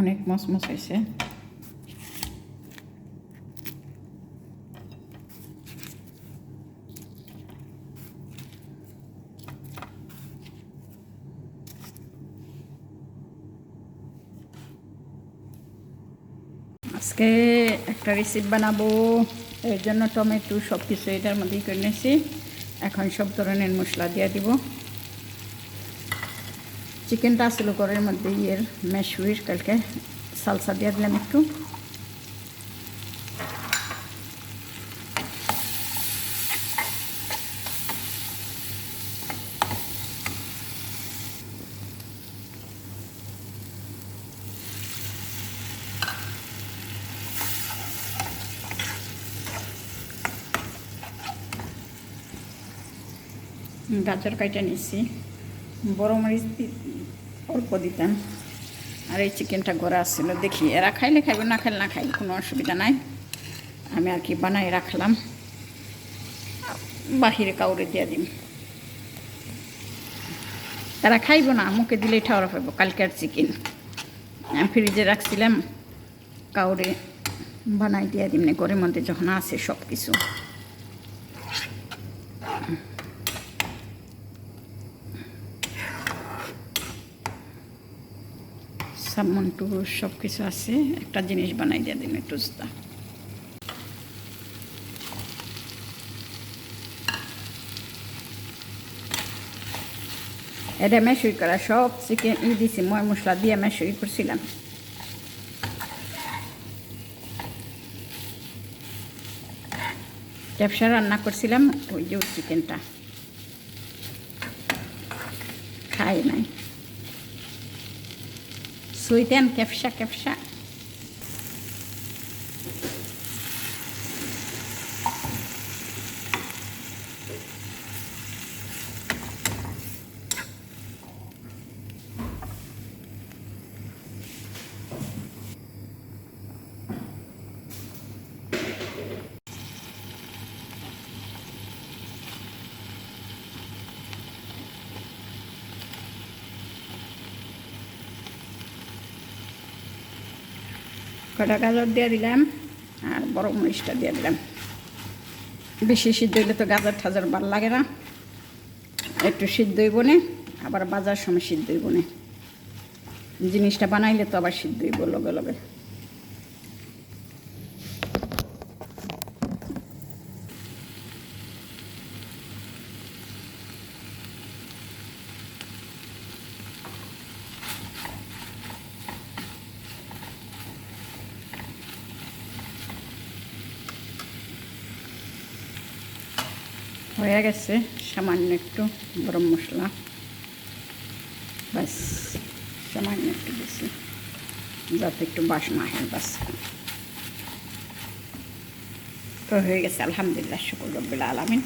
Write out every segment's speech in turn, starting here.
অনেক মসমস হয়েছে। আজকে একটা রেসিপি বানাবো। এর জন্য টমেটো সব কিছু এটার মধ্যেই করে নিয়েছি। এখন সব ধরনের মশলা দিয়ে দিব। চিকেনটা আসলো ঘরের মধ্যে, ইয়ের মেশুইর কালকে সালসা দিয়ে দিলাম একটু। গাজর কাইটা নিচ্ছি বড় মরিচ অল্প দিতাম আর এই চিকেনটা গড়া আসছিল দেখি এরা খাইলে খাইবে, না খাইলে না খাই কোনো অসুবিধা নাই। আমি আর কি বানাই রাখলাম। বাহিরে কাউরে দিয়ে দিম। তারা খাইব না, মুখে দিলেই ঠাওয়া পাইব কালকের চিকেন। ফ্রিজে রাখছিলাম, কাউরে বানাই দিয়ে দিম না, ঘরের মধ্যে যখন আসে সব কিছু সামন টু সব কিছু আছে। একটা জিনিস বানাই দিয়ে দিন টুসটা এটা মেশুই করা, সব চিকেন ই দিছি ময় মশলা দিয়ে মেশুই করছিলাম। ক্যাপসা রান্না করছিলাম, ওই যে চিকেনটা। খাই নাই। সুইটেন ক্যাপসা ক্যাপসা কটা গাজর দিয়ে দিলাম আর বড় মরিচটা দিয়ে দিলাম। বেশি সিদ্ধ হইলে তো গাজর ঠাজর বার লাগে না। একটু সিদ্ধ হইব আবার বাজার সময় সিদ্ধ হইব জিনিসটা বানাইলে তো আবার সিদ্ধ হইব লগে লগে। হয়ে গেছে, সামান্য একটু গরম মশলা। বাস সামান্য একটু দিছি, যাতে একটু বাসনা হয় বাস তো হয়ে গেছে, আলহামদুলিল্লাহ, শুকুর রব্বিল আলমিন।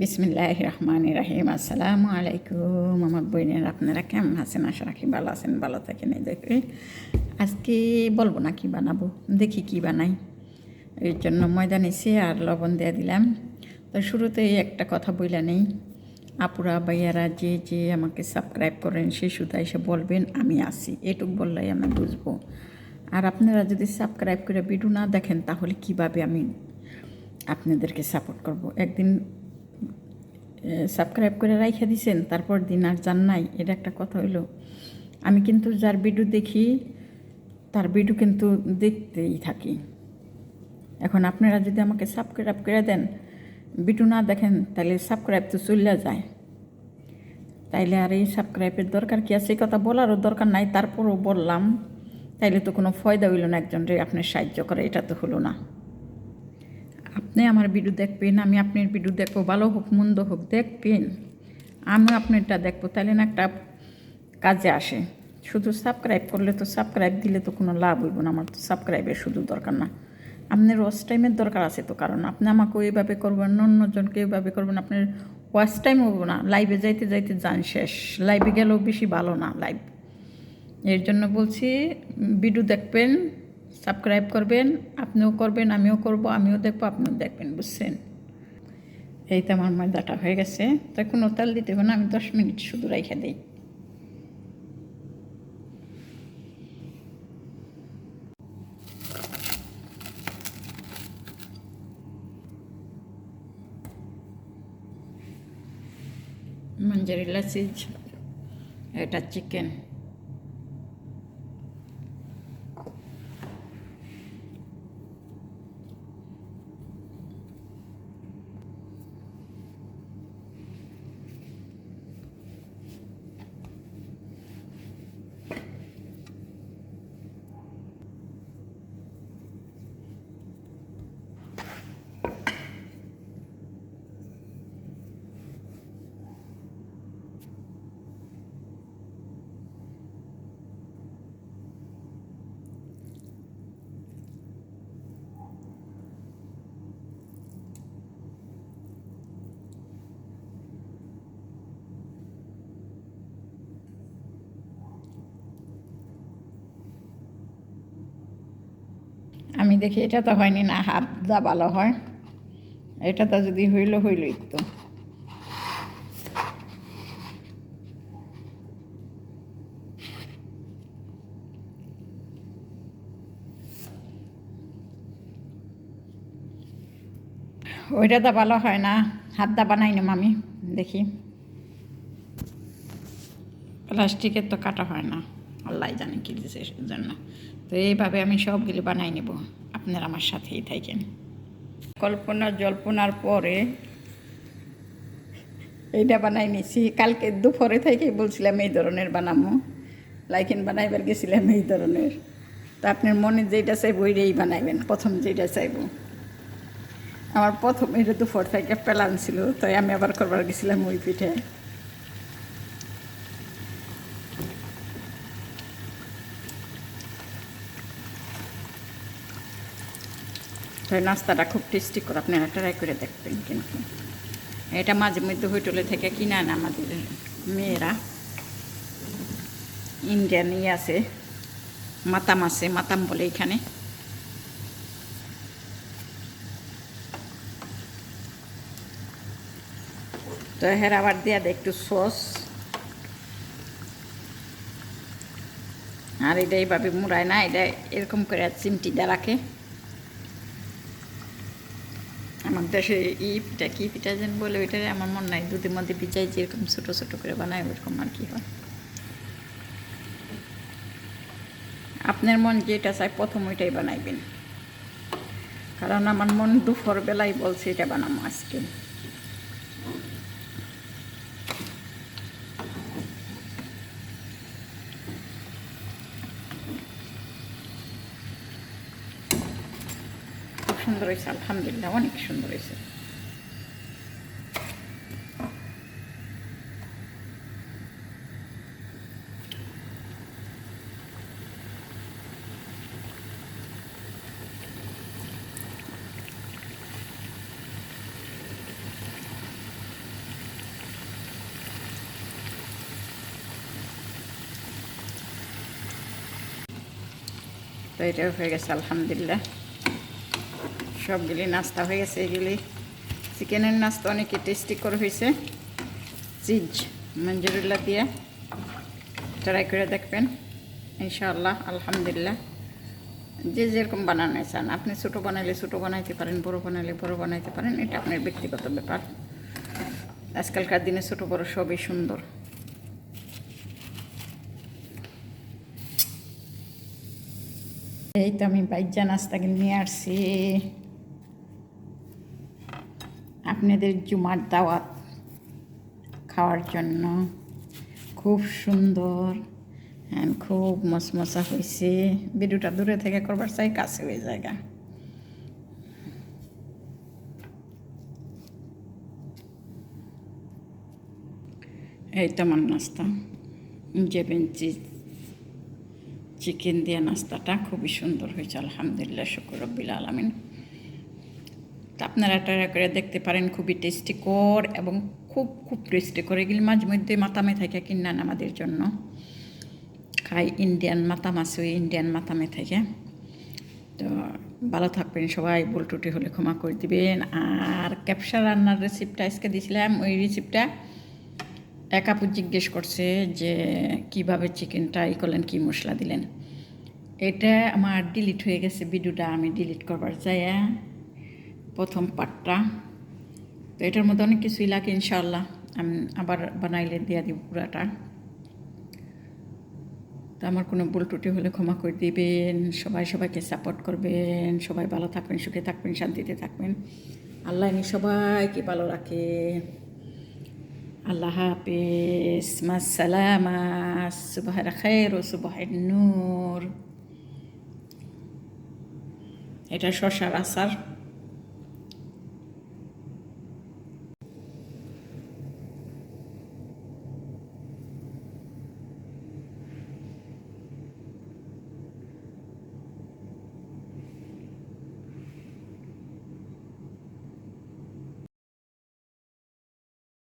বিসমিল্লাহ রহমান রাহিম, আসসালামু আলাইকুম। আমার বইনের আপনারা কেমন আছেন? আশা রাখি ভালো আছেন, ভালো থাকেন, এই দেখে। আজকে বলব না কি বানাবো, দেখি কি বানাই। এর জন্য ময়দা নিছি আর লবণ দিয়ে দিলাম। তো শুরুতেই একটা কথা বইলা নেই। আপুরা, ভাইয়ারা যে যে আমাকে সাবস্ক্রাইব করেন, সে শুধু এসে বলবেন, আমি আসি এটুক বললেই আমি বুঝব। আর আপনারা যদি সাবস্ক্রাইব করে ভিডিও না দেখেন, তাহলে কীভাবে আমি আপনাদেরকে সাপোর্ট করব? একদিন সাবস্ক্রাইব করে রাইখা দিছেন, তারপর দিন আর জান নাই। এটা একটা কথা হইল। আমি কিন্তু যার ভিডিও দেখি, তার ভিডিও কিন্তু দেখতেই থাকি। এখন আপনারা যদি আমাকে সাবস্ক্রাইব করে দেন ভিডিও না দেখেন, তাহলে সাবস্ক্রাইব তো চলে যায়। তাইলে আর এই সাবস্ক্রাইবের দরকার কি আছে? এই কথা বলারও দরকার নাই, তারপরও বললাম। তাইলে তো কোনো ফয়দা হইল না একজনরে আপনার সাহায্য করে, এটা তো হলো না। আপনি আমার ভিডিও দেখবেন, আমি আপনার ভিডিও দেখব, ভালো হোক, মন্দ হোক, দেখবেন। আমি আপনারটা দেখব তাহলে না একটা কাজে আসে। শুধু সাবস্ক্রাইব করলে তো সাবস্ক্রাইব দিলে তো কোনো লাভ হইব না, আমার তো সাবস্ক্রাইবের শুধু দরকার না। আপনার ওয়াচ টাইমের দরকার আছে তো, কারণ আপনি আমাকে এইভাবে করবেন অন্যজনকে এইভাবে করবেন আপনার ওয়াচ টাইম হব না। লাইভে যাইতে যাইতে যান শেষ। লাইভে গেলেও বেশি ভালো না লাইভ এর জন্য বলছি ভিডিও দেখবেন সাবস্ক্রাইব করবেন, আপনিও করবেন, আমিও করব, আমিও দেখব, আপনিও দেখবেন, বুঝছেন? এই তো আমার ময়দাটা হয়ে গেছে। তাই কোনো তেল দিতে হবে না, আমি দশ মিনিট শুধু রেখে দিই। মঞ্জারিলা চিজ এটা চিকেন আমি দেখি এটা তো হয়নি না, হাত যা ভালো হয়। এটা তো যদি হইল, হইলই একটু ওইটা তো ভালো হয় না, হাত দা বানাই নিম আমি দেখি। প্লাস্টিকের তো কাটা হয় না। আল্লাহ জানে কি দিছে জন্য তো এইভাবে আমি সবগুলি বানাই নেব। আপনারা আমার সাথেই থাকেন। কল্পনা জল্পনার পরে এইটা বানাই নিছি। কালকে দুপুরে থেকে বলছিলাম এই ধরনের বানামো। লাইকেন বানাইবার গেছিলাম এই ধরনের। তা আপনার মনে যেটা চাইব ওইটাই বানাইবেন, প্রথম যেটা চাইব। আমার প্রথম এটা দুপুর থেকে প্ল্যান ছিল, তাই আমি আবার করবার গেছিলাম ওই পিঠে। তো নাস্তাটা খুব টেস্টি করে আপনারা ট্রাই করে দেখবেন কিন্তু। এটা মাঝে মধ্যে হোটেলে থেকে কিনে আনে আমাদের মেয়েরা। ইন্ডিয়ান ইয়ে আছে, মাতাম আছে, মাতাম বলে এখানে। তো হের আবার দেয়া দেয় একটু সস আর এটা এইভাবে মুড়ায় না, এটা এরকম করে চিমটি দিয়ে রাখে। আমার দেশে ই পিঠা, কী পিঠা যেন বলে ওইটা আমার মনে নাই। দুধের মধ্যে পিঠাই যেরকম ছোটো ছোটো করে বানায়, ওরকম আর কি হয়। আপনার মন যেটা চাই প্রথম ওইটাই বানাইবেন। কারণ আমার মন দুপুর বেলায় বলছে এটা বানাবো আজকে। সুন্দর হয়েছে আলহামদুলিল্লাহ অনেক সুন্দর হয়েছে। তো এটা হয়ে গেছে আলহামদুলিল্লাহ। সবগুলি নাস্তা হয়ে গেছে, এগুলি চিকেনের নাস্তা অনেকই টেস্টি করে হয়েছে। চিজ মঞ্জুরুল্লাহ দিয়ে। ট্রাই করে দেখবেন। ইনশাআল্লাহ, আলহামদুলিল্লাহ। যে যেরকম বানানো চান আপনি ছোটো বানাইলে ছোটো বানাইতে পারেন, বড় বানাইলে বড় বানাইতে পারেন, এটা আপনার ব্যক্তিগত ব্যাপার। আজকালকার দিনে ছোটো বড় সবই সুন্দর। এই তো আমি বাইজা নাস্তাকে নিয়ে আসছি। আপনাদের জুমার দাওয়াত খাওয়ার জন্য। খুব সুন্দর খুব মশমশা হয়েছে ভিডিওটা দূরে থেকে করবার চাই, কাছে হয়ে জায়গা। এই তো আমার নাস্তা। জেবেন চিজ চিকেন দিয়ে নাস্তাটা খুবই সুন্দর হয়েছে, আলহামদুলিল্লাহ, শুকুর রব্বিল আলমিন। আপনারা ট্রাই করে দেখতে পারেন, খুবই টেস্টি কর এবং খুব খুব টেস্টি করে। এগুলি মাঝে মধ্যে মাতামে থেকে কিনান আমাদের জন্য। খাই ইন্ডিয়ান মাতাম আছে ওই ইন্ডিয়ান মাতামে থেকে। তো ভালো থাকবেন সবাই, ভুল টুটি হলে ক্ষমা করে দিবেন। আর ক্যাপসা রান্নার রেসিপিটা আজকে দিয়েছিলাম ওই রেসিপিটা এক আপু জিজ্ঞেস করছে যে কীভাবে চিকেনটা ই করলেন, কী মশলা দিলেন। এটা আমার ডিলিট হয়ে গেছে, ভিডিওটা আমি ডিলিট করবার যাই প্রথম পার্টটা তো এটার মধ্যে অনেক কিছুই লাগে ইনশাল্লাহ আমি, আবার বানাইলে দিয়া দিব পুরাটা। তো আমার কোনো ভুল ত্রুটি হলে ক্ষমা করে দিবেন। সবাই সবাইকে সাপোর্ট করবেন। সবাই ভালো থাকবেন, সুখে থাকবেন, শান্তিতে থাকবেন। আল্লাহ এনে সবাইকে ভালো রাখে। আল্লাহ হাফিজ। মাসালামা সুবাহ খের ও সুবাহ নূর। এটা শশার আচার।